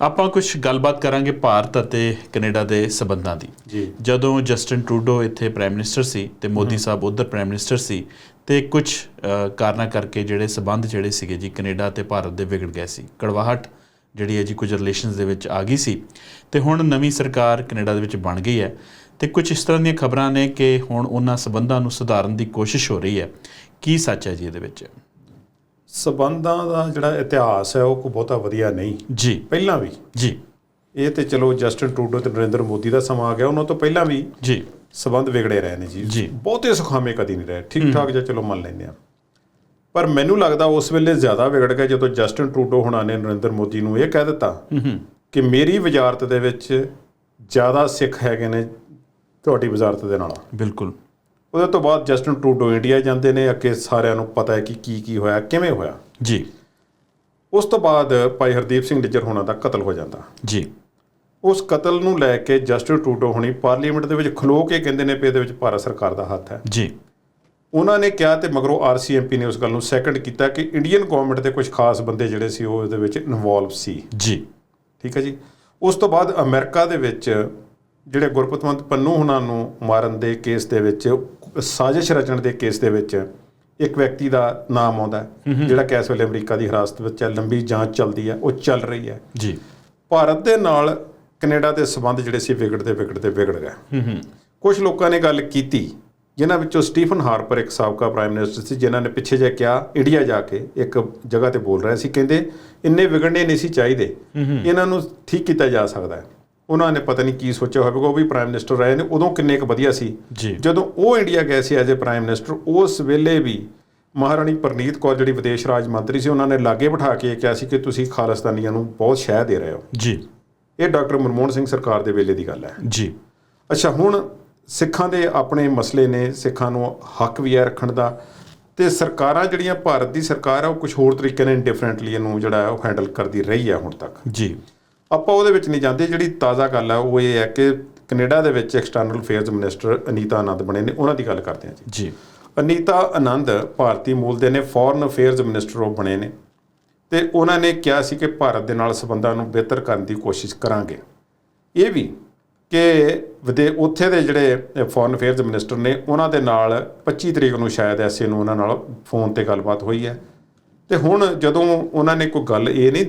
ਆਪਾਂ ਕੁਝ ਗੱਲਬਾਤ ਕਰਾਂਗੇ ਭਾਰਤ ਅਤੇ ਕੈਨੇਡਾ ਦੇ ਸਬੰਧਾਂ ਦੀ। ਜੀ। ਜਦੋਂ ਜਸਟਨ ਟਰੂਡੋ ਇੱਥੇ ਪ੍ਰਾਈਮ ਮਿਨਿਸਟਰ ਸੀ ਤੇ ਮੋਦੀ ਸਾਹਿਬ ਉਧਰ ਪ੍ਰਾਈਮ ਮਿਨਿਸਟਰ ਸੀ ਤੇ ਕੁਝ ਕਾਰਨਾਂ ਕਰਕੇ ਜਿਹੜੇ ਸਬੰਧ ਜਿਹੜੇ ਸੀਗੇ ਜੀ ਕੈਨੇਡਾ ਤੇ ਭਾਰਤ ਦੇ ਵਿਗੜ ਗਏ ਸੀ। ਕੜਵਾਹਟ ਜਿਹੜੀ ਹੈ ਜੀ ਕੁਝ ਰਿਲੇਸ਼ਨਸ ਦੇ ਵਿੱਚ ਆ ਗਈ ਸੀ ਤੇ ਹੁਣ ਨਵੀਂ ਸਰਕਾਰ ਕੈਨੇਡਾ ਦੇ ਵਿੱਚ ਬਣ ਗਈ ਹੈ ਤੇ ਕੁਝ ਇਸ ਤਰ੍ਹਾਂ ਦੀਆਂ ਖਬਰਾਂ ਨੇ ਕਿ ਹੁਣ ਉਹਨਾਂ ਸਬੰਧਾਂ ਨੂੰ ਸੁਧਾਰਨ ਦੀ ਕੋਸ਼ਿਸ਼ ਹੋ ਰਹੀ ਹੈ। ਕੀ ਸੱਚ ਹੈ ਜੀ ਇਹਦੇ ਵਿੱਚ? ਸਬੰਧਾਂ ਦਾ ਜਿਹੜਾ ਇਤਿਹਾਸ ਹੈ ਉਹ ਕੋ ਬਹੁਤਾ ਵਧੀਆ ਨਹੀਂ। ਜੀ। ਪਹਿਲਾਂ ਵੀ। ਜੀ। ਇਹ ਤੇ ਚਲੋ ਜਸਟਨ ਟਰੂਡੋ ਤੇ ਨਰਿੰਦਰ ਮੋਦੀ ਦਾ ਸਮਾਂ ਆ ਗਿਆ ਉਹਨਾਂ ਤੋਂ ਪਹਿਲਾਂ ਵੀ ਜੀ। ਸਬੰਧ ਵਿਗੜੇ ਰਹੇ ਨੇ ਜੀ। ਬਹੁਤੇ ਸੁਖਾਵੇਂ ਕਦੀ ਨਹੀਂ ਰਹੇ। ਠੀਕ ਠਾਕ ਜਿਹਾ ਚਲੋ ਮੰਨ ਲੈਂਦੇ ਆ ਪਰ ਮੈਨੂੰ ਲੱਗਦਾ ਉਸ ਵੇਲੇ ਜ਼ਿਆਦਾ ਵਿਗੜ ਗਿਆ ਜਦੋਂ ਜਸਟਨ ਟਰੂਡੋ ਹੁਣਾਂ ਨੇ ਨਰਿੰਦਰ ਮੋਦੀ ਨੂੰ ਇਹ ਕਹਿ ਦਿੱਤਾ ਕਿ ਮੇਰੀ ਵਜ਼ਾਰਤ ਦੇ ਵਿੱਚ ਜ਼ਿਆਦਾ ਸਿੱਖ ਹੈਗੇ ਨੇ ਤੁਹਾਡੀ ਵਜ਼ਾਰਤ ਦੇ ਨਾਲ। ਬਿਲਕੁਲ। ਉਹਦੇ ਤੋਂ ਬਾਅਦ ਜਸਟਨ ਟਰੂਡੋ ਇੰਡੀਆ ਜਾਂਦੇ ਨੇ ਅੱਗੇ ਸਾਰਿਆਂ ਨੂੰ ਪਤਾ ਹੈ ਕਿ ਕੀ ਕੀ ਹੋਇਆ ਕਿਵੇਂ ਹੋਇਆ। ਜੀ। ਉਸ ਤੋਂ ਬਾਅਦ ਭਾਈ ਹਰਦੀਪ ਸਿੰਘ ਨਿੱਜਰ ਹੋਣਾ ਦਾ ਕਤਲ ਹੋ ਜਾਂਦਾ। ਜੀ। ਉਸ ਕਤਲ ਨੂੰ ਲੈ ਕੇ ਜਸਟਿਨ ਟਰੂਡੋ ਹੁਣੀ ਪਾਰਲੀਮੈਂਟ ਦੇ ਵਿੱਚ ਖਲੋ ਕੇ ਕਹਿੰਦੇ ਨੇ ਵੀ ਇਹਦੇ ਵਿੱਚ ਭਾਰਤ ਸਰਕਾਰ ਦਾ ਹੱਥ ਹੈ। ਜੀ। ਉਹਨਾਂ ਨੇ ਕਿਹਾ ਤੇ ਮਗਰੋਂ ਆਰਸੀਐਮਪੀ ਨੇ ਉਸ ਗੱਲ ਨੂੰ ਸੈਕੰਡ ਕੀਤਾ ਕਿ ਇੰਡੀਅਨ ਗਵਰਨਮੈਂਟ ਦੇ ਕੁਝ ਖਾਸ ਬੰਦੇ ਜਿਹੜੇ ਸੀ ਉਹ ਇਹਦੇ ਵਿੱਚ ਇਨਵੋਲਵ ਸੀ। ਜੀ। ਠੀਕ ਹੈ ਜੀ। ਉਸ ਤੋਂ ਬਾਅਦ ਅਮਰੀਕਾ ਦੇ ਵਿੱਚ ਜਿਹੜੇ ਗੁਰਪਤਵੰਤ ਪੰਨੂ ਹੁਣਾਂ ਨੂੰ ਮਾਰਨ ਦੇ ਕੇਸ ਦੇ ਵਿੱਚ ਸਾਜ਼ਿਸ਼ ਰਚਣ ਦੇ ਕੇਸ ਦੇ ਵਿੱਚ ਇੱਕ ਵਿਅਕਤੀ ਦਾ ਨਾਮ ਆਉਂਦਾ ਜਿਹੜਾ ਕਿ ਇਸ ਵੇਲੇ ਅਮਰੀਕਾ ਦੀ ਹਿਰਾਸਤ ਵਿੱਚ ਹੈ ਲੰਬੀ ਜਾਂਚ ਚੱਲਦੀ ਹੈ ਉਹ ਚੱਲ ਰਹੀ ਹੈ। ਜੀ। ਭਾਰਤ ਦੇ ਨਾਲ ਕੈਨੇਡਾ ਦੇ ਸਬੰਧ ਜਿਹੜੇ ਸੀ ਵਿਗੜਦੇ ਵਿਗੜਦੇ ਵਿਗੜ ਗਏ। ਹੂੰ ਹੂੰ ਕੁਝ ਲੋਕਾਂ ਨੇ ਗੱਲ ਕੀਤੀ ਜਿਨ੍ਹਾਂ ਵਿੱਚੋਂ ਸਟੀਫਨ ਹਾਰਪਰ ਇੱਕ ਸਾਬਕਾ ਪ੍ਰਾਈਮ ਮਿਨਿਸਟਰ ਸੀ ਜਿਨ੍ਹਾਂ ਨੇ ਪਿੱਛੇ ਜੇ ਕਿਹਾ ਇੰਡੀਆ ਜਾ ਕੇ ਇੱਕ ਜਗ੍ਹਾ ਤੇ ਬੋਲ ਰਹੇ ਸੀ ਕਹਿੰਦੇ ਇੰਨੇ ਵਿਗੜਨੇ ਨਹੀਂ ਸੀ ਚਾਹੀਦੇ। ਇਹਨਾਂ ਨੂੰ ਠੀਕ ਕੀਤਾ ਜਾ ਸਕਦਾ ਹੈ। ਉਹਨਾਂ ਨੇ ਪਤਾ ਨਹੀਂ ਕੀ ਸੋਚਿਆ ਹੋਵੇਗਾ ਉਹ ਵੀ ਪ੍ਰਾਈਮ ਮਿਨਿਸਟਰ ਰਹੇ ਨੇ ਉਦੋਂ ਕਿੰਨੇ ਕੁ ਵਧੀਆ ਸੀ। ਜੀ। ਜਦੋਂ ਉਹ ਇੰਡੀਆ ਗਏ ਸੀ ਐਜ਼ ਅ ਪ੍ਰਾਈਮ ਮਿਨਿਸਟਰ ਉਸ ਵੇਲੇ ਵੀ ਮਹਾਰਾਣੀ ਪ੍ਰਨੀਤ ਕੌਰ ਜਿਹੜੀ ਵਿਦੇਸ਼ ਰਾਜ ਮੰਤਰੀ ਸੀ ਉਹਨਾਂ ਨੇ ਲਾਗੇ ਬਿਠਾ ਕੇ ਕਿਹਾ ਸੀ ਕਿ ਤੁਸੀਂ ਖਾਲਿਸਤਾਨੀਆਂ ਨੂੰ ਬਹੁਤ ਸ਼ਹਿ ਦੇ ਰਹੇ ਹੋ। ਜੀ। ਇਹ ਡਾਕਟਰ ਮਨਮੋਹਨ ਸਿੰਘ ਸਰਕਾਰ ਦੇ ਵੇਲੇ ਦੀ ਗੱਲ ਹੈ। ਜੀ। ਅੱਛਾ ਹੁਣ ਸਿੱਖਾਂ ਦੇ ਆਪਣੇ ਮਸਲੇ ਨੇ ਸਿੱਖਾਂ ਨੂੰ ਹੱਕ ਵੀ ਹੈ ਰੱਖਣ ਦਾ ਤੇ ਸਰਕਾਰਾਂ ਜਿਹੜੀਆਂ ਭਾਰਤ ਦੀ ਸਰਕਾਰ ਹੈ ਉਹ ਕੁਝ ਹੋਰ ਤਰੀਕੇ ਨਾਲ ਡਿਫਰੈਂਟਲੀ ਇਹਨੂੰ ਜਿਹੜਾ ਉਹ ਹੈਂਡਲ ਕਰਦੀ ਰਹੀ ਹੈ ਹੁਣ ਤੱਕ। ਜੀ। ਆਪਾਂ ਉਹਦੇ ਵਿੱਚ ਨਹੀਂ ਜਾਂਦੇ ਜਿਹੜੀ ਤਾਜ਼ਾ ਗੱਲ ਹੈ ਉਹ ਇਹ ਹੈ ਕਿ ਕੈਨੇਡਾ ਦੇ ਵਿੱਚ external affairs minister Anita Anand ਬਣੇ ਨੇ ਉਹਨਾਂ ਦੀ ਗੱਲ ਕਰਦੇ ਹਾਂ ਜੀ। ਜੀ। ਅਨੀਤਾ ਆਨੰਦ ਭਾਰਤੀ ਮੂਲ ਦੇ ਨੇ ਫੋਰਨ ਅਫੇਅਰਸ ਮਿਨਿਸਟਰ ਉਹ ਬਣੇ ਨੇ। ਤੇ ਉਹਨਾਂ ਨੇ ਕਿਹਾ ਸੀ ਕਿ ਭਾਰਤ ਦੇ ਨਾਲ ਸਬੰਧਾਂ ਨੂੰ ਬਿਹਤਰ ਕਰਨ ਦੀ ਕੋਸ਼ਿਸ਼ ਕਰਾਂਗੇ। ਇਹ ਵੀ ਕਿ ਵਿਦੇ ਉੱਥੇ ਦੇ ਜਿਹੜੇ ਫੋਰਨ ਅਫੇਅਰਸ ਮਿਨਿਸਟਰ ਨੇ ਉਹਨਾਂ ਦੇ ਨਾਲ 25 ਤਰੀਕ ਨੂੰ ਸ਼ਾਇਦ ਐਸੇ ਨੂੰ ਉਹਨਾਂ ਨਾਲ ਫੋਨ ਤੇ ਗੱਲਬਾਤ ਹੋਈ ਹੈ। ਤੇ ਹੁਣ ਜਦੋਂ ਉਹਨਾਂ ਨੇ ਕੋਈ ਗੱਲ ਇਹ ਨਹੀਂ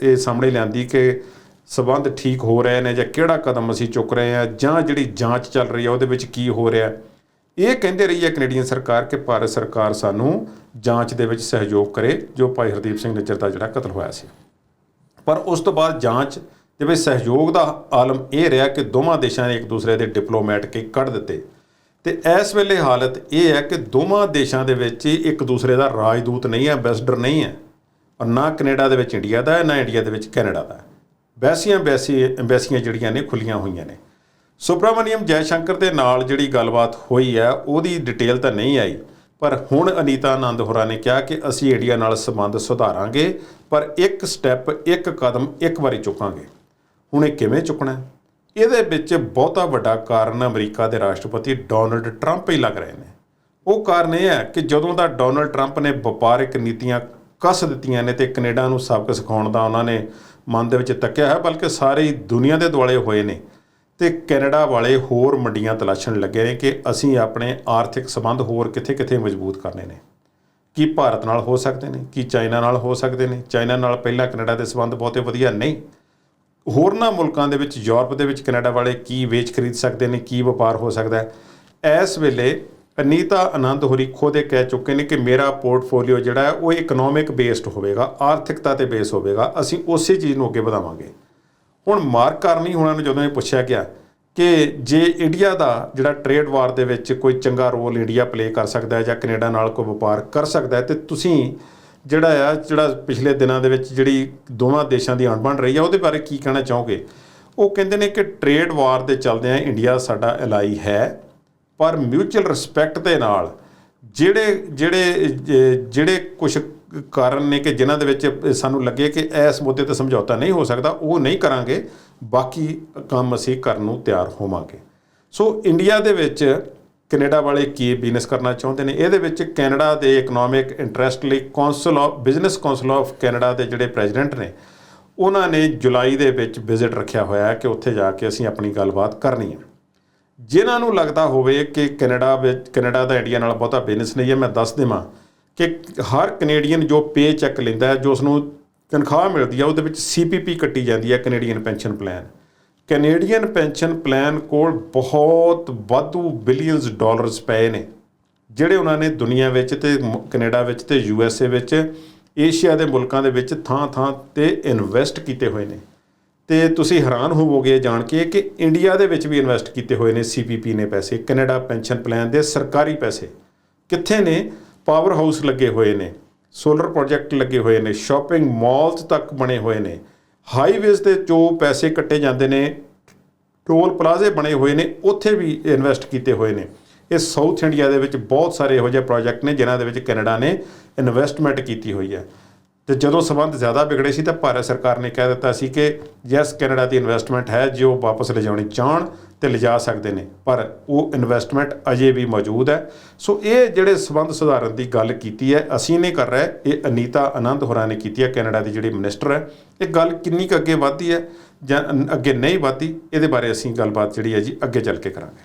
ਇਹ ਸਾਹਮਣੇ ਲਿਆਂਦੀ ਕਿ ਸਬੰਧ ਠੀਕ ਹੋ ਰਹੇ ਨੇ ਜਾਂ ਕਿਹੜਾ ਕਦਮ ਅਸੀਂ ਚੁੱਕ ਰਹੇ ਹਾਂ ਜਾਂ ਜਿਹੜੀ ਜਾਂਚ ਚੱਲ ਰਹੀ ਹੈ ਉਹਦੇ ਵਿੱਚ ਕੀ ਹੋ ਰਿਹਾ ਇਹ ਕਹਿੰਦੇ ਰਹੀ ਹੈ ਕੈਨੇਡੀਅਨ ਸਰਕਾਰ ਕਿ ਭਾਰਤ ਸਰਕਾਰ ਸਾਨੂੰ ਜਾਂਚ ਦੇ ਵਿੱਚ ਸਹਿਯੋਗ ਕਰੇ, ਜੋ ਭਾਈ ਹਰਦੀਪ ਸਿੰਘ ਨਿੱਜਰ ਦਾ ਜਿਹੜਾ ਕਤਲ ਹੋਇਆ ਸੀ। ਪਰ ਉਸ ਤੋਂ ਬਾਅਦ ਜਾਂਚ ਦੇ ਵਿੱਚ ਸਹਿਯੋਗ ਦਾ ਆਲਮ ਇਹ ਰਿਹਾ ਕਿ ਦੋਵਾਂ ਦੇਸ਼ਾਂ ਨੇ ਇੱਕ ਦੂਸਰੇ ਦੇ ਡਿਪਲੋਮੈਟ ਕੇ ਕੱਢ ਦਿੱਤੇ। ਤੇ ਇਸ ਵੇਲੇ ਹਾਲਤ ਇਹ ਹੈ ਕਿ ਦੋਵਾਂ ਦੇਸ਼ਾਂ ਦੇ ਵਿੱਚ ਇੱਕ ਦੂਸਰੇ ਦਾ ਰਾਜਦੂਤ ਨਹੀਂ ਹੈ ਐਮਬੈਸਡਰ ਨਹੀਂ ਹੈ ਔਰ ਨਾ ਕੈਨੇਡਾ ਦੇ ਵਿੱਚ ਇੰਡੀਆ ਦਾ ਹੈ, ਨਾ ਇੰਡੀਆ ਦੇ ਵਿੱਚ ਕੈਨੇਡਾ ਦਾ ਹੈ। ਵੈਸੀਆਂ ਬੈਸੀ ਐਮਬੈਸੀਆਂ ਜਿਹੜੀਆਂ ਨੇ ਖੁੱਲੀਆਂ ਹੋਈਆਂ ਨੇ। ਸੁਬਰਾਮਨੀਅਮ ਜੈਸ਼ੰਕਰ ਦੇ ਨਾਲ ਜਿਹੜੀ ਗੱਲਬਾਤ ਹੋਈ ਹੈ, ਉਹਦੀ ਡਿਟੇਲ ਤਾਂ ਨਹੀਂ ਆਈ, ਪਰ ਹੁਣ ਅਨੀਤਾ ਆਨੰਦ ਹੋਰਾਂ ਨੇ ਕਿਹਾ ਕਿ ਅਸੀਂ ਇੰਡੀਆ ਨਾਲ ਸੰਬੰਧ ਸੁਧਾਰਾਂਗੇ, ਪਰ ਇੱਕ ਸਟੈਪ ਇੱਕ ਕਦਮ ਇੱਕ ਵਾਰੀ ਚੁੱਕਾਂਗੇ। ਹੁਣ ਇਹ ਕਿਵੇਂ ਚੁੱਕਣਾ ਹੈ? ਇਹਦੇ ਵਿੱਚ ਬਹੁਤਾ ਵੱਡਾ ਕਾਰਨ ਅਮਰੀਕਾ ਦੇ ਰਾਸ਼ਟਰਪਤੀ ਡੋਨਲਡ ਟਰੰਪ ਹੀ ਲੱਗ ਰਹੇ ਨੇ। ਉਹ ਕਾਰਨ ਇਹ ਹੈ ਕਿ ਜਦੋਂ ਦਾ ਡੋਨਲਡ ਟਰੰਪ ਨੇ ਵਪਾਰਕ ਨੀਤੀਆਂ ਕੱਸ ਦਿੱਤੀਆਂ ਨੇ ਤੇ ਕੈਨੇਡਾ ਨੂੰ ਸਬਕ ਸਿਖਾਉਣ ਦਾ ਉਹਨਾਂ ਨੇ ਮਨ ਦੇ ਵਿੱਚ ਤੱਕਿਆ ਹੈ, ਬਲਕਿ ਸਾਰੀ ਦੁਨੀਆ ਦੇ ਦੁਆਲੇ ਹੋਏ ਨੇ ਤੇ ਕੈਨੇਡਾ ਵਾਲੇ ਹੋਰ ਮੰਡੀਆਂ ਤਲਾਸ਼ਣ ਲੱਗੇ ਨੇ ਕਿ ਅਸੀਂ ਆਪਣੇ ਆਰਥਿਕ ਸੰਬੰਧ ਹੋਰ ਕਿੱਥੇ-ਕਿੱਥੇ ਮਜ਼ਬੂਤ ਕਰਨੇ ਨੇ। ਕੀ ਭਾਰਤ ਨਾਲ ਹੋ ਸਕਦੇ ਨੇ? ਕੀ ਚਾਈਨਾ ਨਾਲ ਹੋ ਸਕਦੇ ਨੇ? ਚਾਈਨਾ ਨਾਲ ਪਹਿਲਾਂ ਕੈਨੇਡਾ ਦੇ ਸੰਬੰਧ ਬਹੁਤੇ ਵਧੀਆ ਨਹੀਂ। ਹੋਰਨਾਂ ਮੁਲਕਾਂ ਦੇ ਵਿੱਚ, ਯੂਰਪ ਦੇ ਵਿੱਚ, ਕੈਨੇਡਾ ਵਾਲੇ ਕੀ ਵੇਚ ਖਰੀਦ ਸਕਦੇ ਨੇ, ਕੀ ਵਪਾਰ ਹੋ ਸਕਦਾ ਹੈ? ਇਸ ਵੇਲੇ ਅਨੀਤਾ ਆਨੰਦ ਹੋਰੀ ਖੁਦ ਇਹ ਕਹਿ ਚੁੱਕੇ ਨੇ ਕਿ ਮੇਰਾ ਪੋਰਟਫੋਲੀਓ ਜਿਹੜਾ ਹੈ, ਉਹ ਇਕਨੋਮਿਕ ਬੇਸਡ ਹੋਵੇਗਾ, ਆਰਥਿਕਤਾ ਤੇ ਬੇਸ ਹੋਵੇਗਾ, ਅਸੀਂ ਉਸੇ ਚੀਜ਼ ਨੂੰ ਅੱਗੇ ਵਧਾਵਾਂਗੇ। ਹੁਣ ਮਾਰਕ ਕਰਨੀ ਉਹਨਾਂ ਨੂੰ ਜਦੋਂ ਇਹ ਪੁੱਛਿਆ ਗਿਆ ਕਿ ਜੇ ਇੰਡੀਆ ਦਾ ਜਿਹੜਾ ਟ੍ਰੇਡ ਵਾਰ ਦੇ ਵਿੱਚ ਕੋਈ ਚੰਗਾ ਰੋਲ ਇੰਡੀਆ ਪਲੇ ਕਰ ਸਕਦਾ ਹੈ ਜਾਂ ਕੈਨੇਡਾ ਨਾਲ ਕੋਈ ਵਪਾਰ ਕਰ ਸਕਦਾ ਹੈ, ਤੇ ਤੁਸੀਂ ਜਿਹੜਾ ਆ, ਜਿਹੜਾ ਪਿਛਲੇ ਦਿਨਾਂ ਦੇ ਵਿੱਚ ਜਿਹੜੀ ਦੋਵਾਂ ਦੇਸ਼ਾਂ ਦੀ ਅਣਬਣ ਰਹੀ ਆ, ਉਹਦੇ ਬਾਰੇ ਕੀ ਕਹਿਣਾ ਚਾਹੋਗੇ? ਉਹ ਕਹਿੰਦੇ ਨੇ ਕਿ ਟ੍ਰੇਡ ਵਾਰ ਦੇ ਚੱਲਦੇ ਆ ਇੰਡੀਆ ਸਾਡਾ ਅਲਾਈ ਹੈ, ਪਰ ਮਿਊਚੁਅਲ ਰਿਸਪੈਕਟ ਦੇ ਨਾਲ ਜਿਹੜੇ ਜਿਹੜੇ ਜਿਹੜੇ ਕੁਝ ਕਾਰਨ ਨੇ ਕਿ ਜਿਨ੍ਹਾਂ ਦੇ ਵਿੱਚ ਸਾਨੂੰ ਲੱਗੇ ਕਿ ਇਸ ਮੁੱਦੇ ਤੇ ਸਮਝੌਤਾ ਨਹੀਂ ਹੋ ਸਕਦਾ, ਉਹ ਨਹੀਂ ਕਰਾਂਗੇ, ਬਾਕੀ ਕੰਮ ਅਸੀਂ ਕਰਨ ਨੂੰ ਤਿਆਰ ਹੋਵਾਂਗੇ। ਸੋ ਇੰਡੀਆ ਦੇ ਵਿੱਚ ਕੈਨੇਡਾ ਵਾਲੇ ਕੀ ਬਿਜ਼ਨਸ ਕਰਨਾ ਚਾਹੁੰਦੇ ਨੇ? ਇਹਦੇ ਵਿੱਚ ਕੈਨੇਡਾ ਦੇ ਇਕਨੋਮਿਕ ਇੰਟਰਸਟ ਲਈ council of business council of Canada ਦੇ ਜਿਹੜੇ ਪ੍ਰੈਜ਼ੀਡੈਂਟ ਨੇ, ਉਹਨਾਂ ਨੇ ਜੁਲਾਈ ਦੇ ਵਿੱਚ ਵਿਜ਼ਿਟ ਰੱਖਿਆ ਹੋਇਆ ਹੈ ਕਿ ਉੱਥੇ ਜਾ ਕੇ ਅਸੀਂ ਆਪਣੀ ਗੱਲਬਾਤ ਕਰਨੀ ਹੈ। ਜਿਨ੍ਹਾਂ ਨੂੰ ਲੱਗਦਾ ਹੋਵੇ ਕਿ ਕੈਨੇਡਾ ਵਿੱਚ, ਕੈਨੇਡਾ ਦਾ ਇੰਡੀਆ ਨਾਲ ਬਹੁਤਾ ਬਿਜ਼ਨਸ ਨਹੀਂ ਹੈ, ਮੈਂ ਦੱਸ ਦੇਵਾਂ ਕਿ ਹਰ ਕੈਨੇਡੀਅਨ ਜੋ ਪੇ ਚੈੱਕ ਲੈਂਦਾ ਹੈ, ਜੋ ਉਸ ਨੂੰ ਤਨਖਾਹ ਮਿਲਦੀ ਹੈ, ਉਹਦੇ ਵਿੱਚ ਸੀਪੀਪੀ ਕੱਟੀ ਜਾਂਦੀ ਹੈ Canadian pension plan Canadian pension plan ਕੋਲ ਬਹੁਤ ਵਾਧੂ ਬਿਲੀਅਨਸ ਡਾਲਰਸ ਪਏ ਨੇ, ਜਿਹੜੇ ਉਹਨਾਂ ਨੇ ਦੁਨੀਆ ਵਿੱਚ ਤੇ ਮ- ਕੈਨੇਡਾ ਵਿੱਚ ਤੇ ਏ ਵਿੱਚ ਏਸ਼ੀਆ ਦੇ ਮੁਲਕਾਂ ਦੇ ਵਿੱਚ ਥਾਂ-ਥਾਂ ਤੇ ਇਨਵੈਸਟ ਕੀਤੇ ਹੋਏ ਨੇ। ਤੇ ਤੁਸੀਂ ਹੈਰਾਨ ਹੋਵੋਗੇ ਜਾਣ ਕੇ ਕਿ ਇੰਡੀਆ ਦੇ ਵਿੱਚ ਵੀ ਇਨਵੈਸਟ ਕੀਤੇ ਹੋਏ ਨੇ ਸੀਪੀਪੀ ਨੇ ਪੈਸੇ, ਕੈਨੇਡਾ ਪੈਨਸ਼ਨ ਪਲਾਨ ਦੇ ਸਰਕਾਰੀ ਪੈਸੇ। ਕਿੱਥੇ ਨੇ? ਪਾਵਰ ਹਾਊਸ ਲੱਗੇ ਹੋਏ ਨੇ ਸੋਲਰ ਪ੍ਰੋਜੈਕਟ ਲੱਗੇ ਹੋਏ ਨੇ ਸ਼ਾਪਿੰਗ ਮਾਲਸ ਤੱਕ ਬਣੇ ਹੋਏ ਨੇ ਹਾਈਵੇਜ਼ ਤੇ ਜੋ ਪੈਸੇ ਕੱਟੇ ਜਾਂਦੇ ਨੇ, ਟੋਲ ਪਲਾਜ਼ੇ ਬਣੇ ਹੋਏ ਨੇ, ਉੱਥੇ ਵੀ ਇਨਵੈਸਟ ਕੀਤੇ ਹੋਏ ਨੇ। ਇਹ ਸਾਊਥ ਇੰਡੀਆ ਦੇ ਵਿੱਚ ਬਹੁਤ ਸਾਰੇ ਇਹੋ ਜਿਹੇ ਪ੍ਰੋਜੈਕਟ ਨੇ, ਜਿਨ੍ਹਾਂ ਦੇ ਵਿੱਚ ਕੈਨੇਡਾ ਨੇ ਇਨਵੈਸਟਮੈਂਟ ਕੀਤੀ ਹੋਈ ਹੈ। ਤੇ ਜਦੋਂ ਸਬੰਧ ਜ਼ਿਆਦਾ ਵਿਗੜੇ ਸੀ, ਤਾਂ ਭਾਰਤ ਸਰਕਾਰ ਨੇ ਕਹਿ ਦਿੱਤਾ ਸੀ ਕਿ ਯੈਸ ਕੈਨੇਡਾ ਦੀ ਇਨਵੈਸਟਮੈਂਟ ਹੈ ਜੇ ਉਹ ਵਾਪਸ ਲਿਜਾਉਣੀ ਚਾਹਣ ਤੇ ਲਿਜਾ ਸਕਦੇ ਨੇ, ਪਰ ਉਹ ਇਨਵੈਸਟਮੈਂਟ ਅਜੇ ਵੀ ਮੌਜੂਦ ਹੈ। ਸੋ ਇਹ ਜਿਹੜੇ ਸਬੰਧ ਸੁਧਾਰਨ ਦੀ ਗੱਲ ਕੀਤੀ ਹੈ, ਅਸੀਂ ਨਹੀਂ ਕਰ ਰਹੇ। ਇਹ ਅਨੀਤਾ ਆਨੰਦ ਹੋਰਾਂ ਨੇ ਕੀਤੀ ਹੈ, ਕੈਨੇਡਾ ਦੀ ਜਿਹੜੀ ਮਿਨਿਸਟਰ ਹੈ। ਇਹ ਗੱਲ ਕਿੰਨੀ ਕੁ ਅੱਗੇ ਵਧਦੀ ਹੈ ਜਾਂ ਅੱਗੇ ਨਹੀਂ ਵਧਦੀ, ਇਹਦੇ ਬਾਰੇ ਅਸੀਂ ਗੱਲਬਾਤ ਜਿਹੜੀ ਹੈ ਜੀ ਅੱਗੇ ਚੱਲ ਕੇ ਕਰਾਂਗੇ।